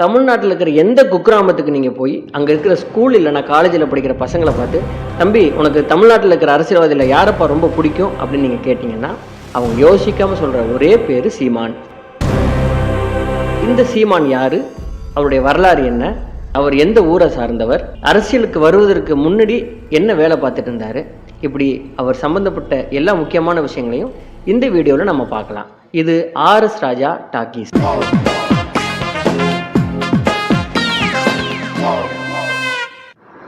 தமிழ்நாட்டில் இருக்கிற எந்த குக்கிராமத்துக்கு நீங்கள் போய் அங்கே இருக்கிற ஸ்கூல் இல்லைனா காலேஜில் படிக்கிற பசங்களை பார்த்து தம்பி உனக்கு தமிழ்நாட்டில் இருக்கிற அரசியல்வாதியில் யாரப்பா ரொம்ப பிடிக்கும்? அப்படின்னு நீங்கள் கேட்டிங்கன்னா அவங்க யோசிக்காமல் சொல்கிற ஒரே பேர் சீமான். இந்த சீமான் யார்? அவருடைய வரலாறு என்ன? அவர் எந்த ஊரை சார்ந்தவர்? அரசியலுக்கு வருவதற்கு முன்னாடி என்ன வேலை பார்த்துட்டு இருந்தார்? இப்படி அவர் சம்பந்தப்பட்ட எல்லா முக்கியமான விஷயங்களையும் இந்த வீடியோவில் நம்ம பார்க்கலாம். இது ஆர்எஸ் ராஜா டாக்கீஸ்.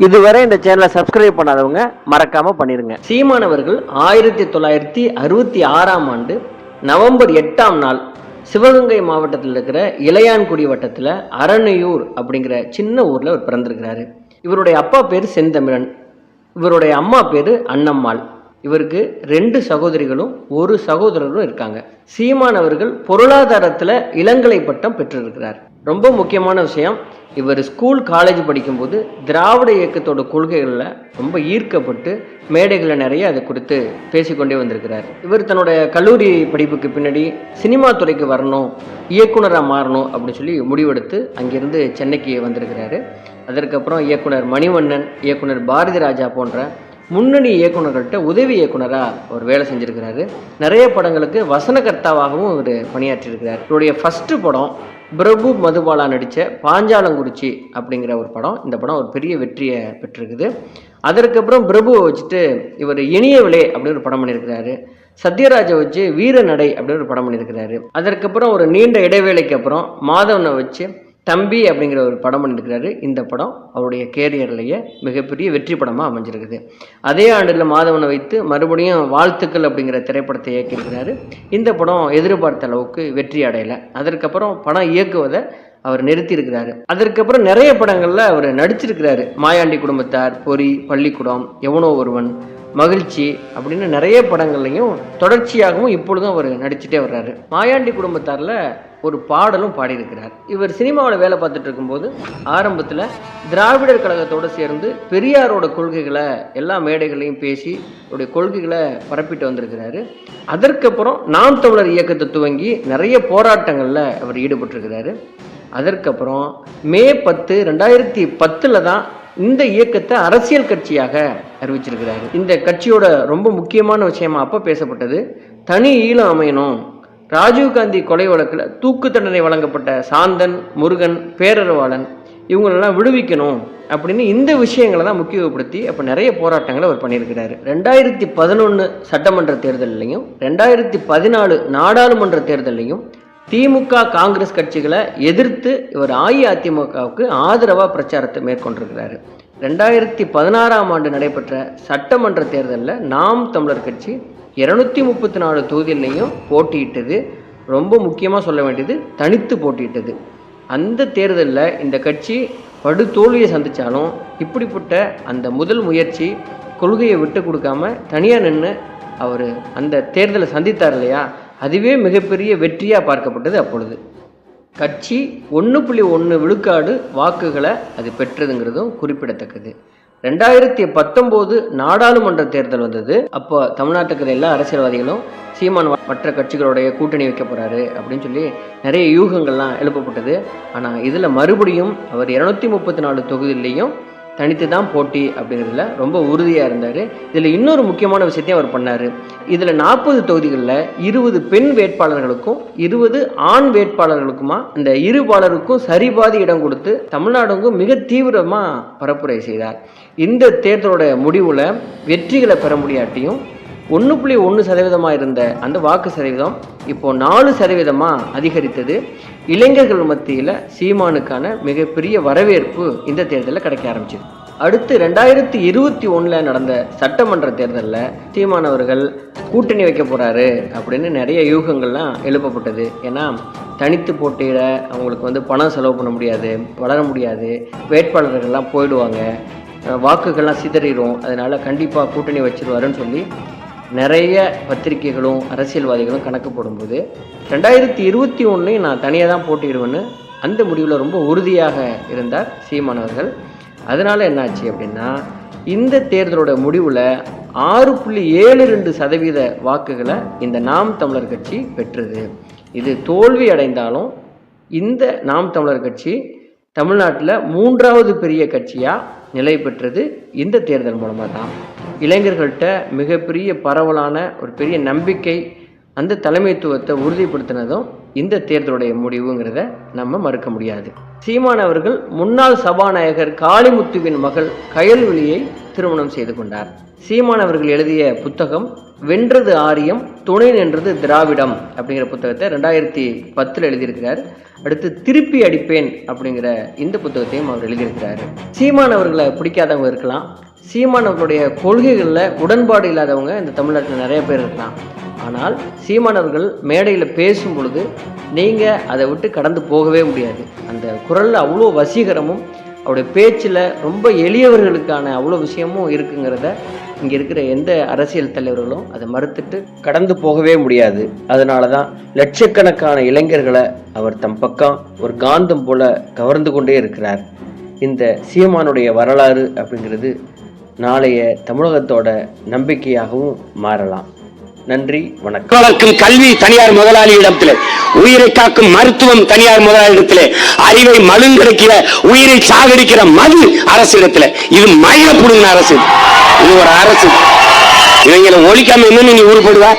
இதுவரை இந்த சேனலை சப்ஸ்கிரைப் பண்ணாதவங்க மறக்காம பண்ணிருங்க. சீமானவர்கள் ஆயிரத்தி தொள்ளாயிரத்தி அறுபத்தி ஆறாம் ஆண்டு நவம்பர் எட்டாம் நாள் சிவகங்கை மாவட்டத்தில் இருக்கிற இளையான்குடி வட்டத்தில் அரணையூர் அப்படிங்கிற சின்ன ஊரில் அவர் பிறந்திருக்கிறாரு. இவருடைய அப்பா பேர் செந்தமிழன். இவருடைய அம்மா பேர் அன்னம்மாள் இவருக்கு ரெண்டு சகோதரிகளும் ஒரு சகோதரரும் இருக்காங்க. சீமான் அவர்கள் பொருளாதாரத்தில் இளங்கலை பட்டம் பெற்றிருக்கிறார். ரொம்ப முக்கியமான விஷயம் இவர் ஸ்கூல் காலேஜ் படிக்கும்போது திராவிட இயக்கத்தோட கொள்கைகளில் ரொம்ப ஈர்க்கப்பட்டு மேடைகளில் நிறைய அதை குறித்து பேசிக்கொண்டே வந்திருக்கிறார். இவர் தன்னுடைய கல்லூரி படிப்புக்கு பின்னாடி சினிமா துறைக்கு வரணும் இயக்குனராக மாறணும் அப்படின்னு சொல்லி முடிவெடுத்து அங்கிருந்து சென்னைக்கு வந்திருக்கிறாரு. அதற்கப்புறம் இயக்குனர் மணிவண்ணன் இயக்குனர் பாரதி ராஜா போன்ற முன்னணி இயக்குநர்கள்ட்ட உதவி இயக்குனராக அவர் வேலை செஞ்சுருக்கிறாரு. நிறைய படங்களுக்கு வசனகர்த்தாவாகவும் அவர் பணியாற்றியிருக்கிறார். இவருடைய ஃபஸ்ட்டு படம் பிரபு மதுபாலா நடித்த பாஞ்சாலங்குறிச்சி அப்படிங்கிற ஒரு படம். இந்த படம் ஒரு பெரிய வெற்றியை பெற்றிருக்குது. அதற்கப்புறம் பிரபுவை வச்சுட்டு இவர் இனியவிலே அப்படின்னு ஒரு படம் பண்ணியிருக்கிறாரு. சத்யராஜை வச்சு வீரநடை அப்படின்னு ஒரு படம் பண்ணியிருக்கிறாரு. அதற்கப்புறம் ஒரு நீண்ட இடைவேளைக்கு அப்புறம் மாதவனை வச்சு தம்பி அப்படிங்கிற ஒரு படம் பண்ணியிருக்கிறாரு இந்த படம் அவருடைய கேரியர்லேயே மிகப்பெரிய வெற்றி படமாக அமைஞ்சிருக்குது. அதே ஆண்டில் மாதவனை வைத்து மறுபடியும் வாழ்த்துக்கள் அப்படிங்கிற திரைப்படத்தை இயக்கியிருக்கிறாரு. இந்த படம் எதிர்பார்த்த அளவுக்கு வெற்றி அடையலை. அதற்கப்புறம் படம் இயக்குவதை அவர் நிறுத்தியிருக்கிறாரு. அதற்கப்புறம் நிறைய படங்களில் அவர் நடிச்சிருக்கிறாரு. மாயாண்டி குடும்பத்தார் பொறி பள்ளிக்கூடம் எவனோ ஒருவன் மகிழ்ச்சி அப்படின்னு நிறைய படங்கள்லையும் தொடர்ச்சியாகவும் இப்பொழுதும் அவர் நடிச்சுட்டே வர்றாரு. மாயாண்டி குடும்பத்தாரில் ஒரு பாடலும் பாடியிருக்கிறார். இவர் சினிமாவில் வேலை பார்த்துட்டு இருக்கும்போது ஆரம்பத்தில் திராவிடர் கழகத்தோடு சேர்ந்து பெரியாரோட கொள்கைகளை எல்லா மேடைகளையும் பேசி அவருடைய கொள்கைகளை பரப்பிட்டு வந்திருக்கிறாரு. அதற்கப்புறம் நாம் தமிழர் இயக்கத்தை துவங்கி நிறைய போராட்டங்களில் அவர் ஈடுபட்டிருக்கிறாரு. அதற்கப்புறம் மே பத்து ரெண்டாயிரத்தி பத்தில் தான் இந்த இயக்கத்தை அரசியல் கட்சியாக அறிவிச்சிருக்கிறாரு. இந்த கட்சியோட ரொம்ப முக்கியமான விஷயமா அப்போ பேசப்பட்டது தனி ஈழம் அமையணும் ராஜீவ்காந்தி கொலை வழக்கில் தூக்கு தண்டனை வழங்கப்பட்ட சாந்தன் முருகன் பேரறிவாளன் இவங்களெல்லாம் விடுவிக்கணும் அப்படின்னு இந்த விஷயங்களை தான் முக்கியப்படுத்தி அப்போ நிறைய போராட்டங்களை அவர் பண்ணியிருக்கிறாரு. ரெண்டாயிரத்தி பதினொன்று சட்டமன்ற தேர்தலையும் ரெண்டாயிரத்தி பதினாலு நாடாளுமன்ற தேர்தலையும் திமுக காங்கிரஸ் கட்சிகளை எதிர்த்து இவர் அஇஅதிமுகவுக்கு ஆதரவாக பிரச்சாரத்தை மேற்கொண்டிருக்கிறாரு. ரெண்டாயிரத்தி பதினாறாம் ஆண்டு நடைபெற்ற சட்டமன்ற தேர்தலில் நாம் தமிழர் கட்சி இருநூத்தி முப்பத்தி நாலு தொகுதியிலையும் போட்டியிட்டது. ரொம்ப முக்கியமாக சொல்ல வேண்டியது தனித்து போட்டியிட்டது. அந்த தேர்தலில் இந்த கட்சி படு தோல்வியை சந்தித்தாலும் இப்படிப்பட்ட அந்த முதல் முயற்சி கொள்கையை விட்டு கொடுக்காம தனியாக நின்று அவர் அந்த தேர்தலை சந்தித்தார் இல்லையா? அதுவே மிகப்பெரிய வெற்றியாக பார்க்கப்பட்டது அப்பொழுது. கட்சி ஒன்று புள்ளி ஒன்று விழுக்காடு வாக்குகளை அது பெற்றதுங்கிறதும் குறிப்பிடத்தக்கது. ரெண்டாயிரத்தி பத்தொம்போது நாடாளுமன்ற தேர்தல் வந்தது. அப்போ தமிழ்நாட்டுக்கு எல்லா அரசியல்வாதிகளும் சீமான் மற்ற கட்சிகளுடைய கூட்டணி வைக்க போகிறாரு அப்படின்னு சொல்லி நிறைய யூகங்கள்லாம் எழுப்பப்பட்டது. ஆனால் இதில் மறுபடியும் அவர் இரநூத்தி முப்பத்தி நாலு தொகுதியிலையும் தனித்து தான் போட்டி அப்படிங்கிறதுல ரொம்ப உறுதியாக இருந்தார். இதில் இன்னொரு முக்கியமான விஷயத்தையும் அவர் பண்ணார். இதில் நாற்பது தொகுதிகளில் இருபது பெண் வேட்பாளர்களுக்கும் இருபது ஆண் வேட்பாளர்களுக்குமா இந்த இருபாலருக்கும் சரிபாதி இடம் கொடுத்து தமிழ்நாடுக்கும் மிக தீவிரமாக பரப்புரை செய்தார். இந்த தேர்தலோட முடிவில் வெற்றிகளை பெற முடியாட்டியும் ஒன்று புள்ளி ஒன்று சதவீதமாக இருந்த அந்த வாக்கு சதவீதம் இப்போ நாலு சதவீதமாக அதிகரித்தது. இளைஞர்கள் மத்தியில் சீமானுக்கான மிகப்பெரிய வரவேற்பு இந்த தேர்தலில் கிடைக்க ஆரம்பிச்சது. அடுத்து ரெண்டாயிரத்தி இருபத்தி ஒன்றில் நடந்த சட்டமன்ற தேர்தலில் சீமான் அவர்கள் கூட்டணி வைக்க போகிறாரு அப்படின்னு நிறைய யூகங்கள்லாம் எழுப்பப்பட்டது. ஏன்னா தனித்து போட்டியிட அவங்களுக்கு வந்து பணம் செலவு பண்ண முடியாது வளர முடியாது வேட்பாளர்கள்லாம் போயிடுவாங்க வாக்குகள்லாம் சிதறிடும் அதனால் கண்டிப்பாக கூட்டணி வச்சுருவாருன்னு சொல்லி நிறைய பத்திரிகைகளும் அரசியல்வாதிகளும் கணக்கு போடும்போது ரெண்டாயிரத்தி இருபத்தி ஒன்றுலையும் நான் தனியாக தான் போட்டியிடுவேன்னு அந்த முடிவில் ரொம்ப உறுதியாக இருந்தார் சீமானவர்கள் அதனால் என்னாச்சு அப்படின்னா இந்த தேர்தலோட முடிவில் ஆறு புள்ளி ஏழு ரெண்டு சதவீத வாக்குகளை இந்த நாம் தமிழர் கட்சி பெற்றது. இது தோல்வி அடைந்தாலும் இந்த நாம் தமிழர் கட்சி தமிழ்நாட்டில் மூன்றாவது பெரிய கட்சியாக நிலை பெற்றது இந்த தேர்தல் மூலமாக தான். இளைஞர்கள்ட்ட மிகப்பெரிய பரவலான ஒரு பெரிய நம்பிக்கை அந்த தலைமைத்துவத்தை உறுதிப்படுத்தினதும் இந்த தேர்தலுடைய முடிவுங்கிறத நம்ம மறுக்க முடியாது. சீமான் அவர்கள் முன்னாள் சபாநாயகர் காளிமுத்துவின் மகள் கயல்விழியை திருமணம் செய்து கொண்டார். சீமான் அவர்கள் எழுதிய புத்தகம் வென்றது ஆரியம் துணை நின்றது திராவிடம் அப்படிங்கிற புத்தகத்தை ரெண்டாயிரத்தி பத்தில் எழுதியிருக்கிறார். அடுத்து திருப்பி அடிப்பேன் அப்படிங்கிற இந்த புத்தகத்தையும் அவர் எழுதியிருக்கிறார். சீமான் அவர்களை பிடிக்காதவங்க இருக்கலாம். சீமான் அவர்களுடைய கொள்கைகளில் உடன்பாடு இல்லாதவங்க இந்த தமிழ்நாட்டில் நிறைய பேர் இருக்கலாம். ஆனால் சீமானவர்கள் மேடையில் பேசும் பொழுது நீங்கள் அதை விட்டு கடந்து போகவே முடியாது. அந்த குரலில் அவ்வளோ வசீகரமும் அவருடைய பேச்சில் ரொம்ப எளியவர்களுக்கான அவ்வளோ விஷயமும் இருக்குங்கிறத இங்கே இருக்கிற எந்த அரசியல் தலைவர்களும் அதை மறுத்துட்டு கடந்து போகவே முடியாது. அதனால தான் லட்சக்கணக்கான இளைஞர்களை அவர் தம் பக்கம் ஒரு காந்தம் போல கவர்ந்து கொண்டே இருக்கிறார். இந்த சீமானுடைய வரலாறு அப்படிங்கிறது நாளைய தமிழகத்தோட நம்பிக்கையாகவும் மாறலாம். நன்றி வணக்கம். வளர்க்கும் கல்வி தனியார் முதலாளியிடத்திலே உயிரை காக்கும் மருத்துவம் தனியார் முதலாளியிடத்திலே அறிவை மழுங்கடிக்கிற உயிரை சாகடிக்கிற மது அரசிடத்திலே இது மயில புடுங்கின அரசு. இது ஒரு அரசு. இவங்களை ஒழிக்காம இன்னும் நீ உருப்படுவா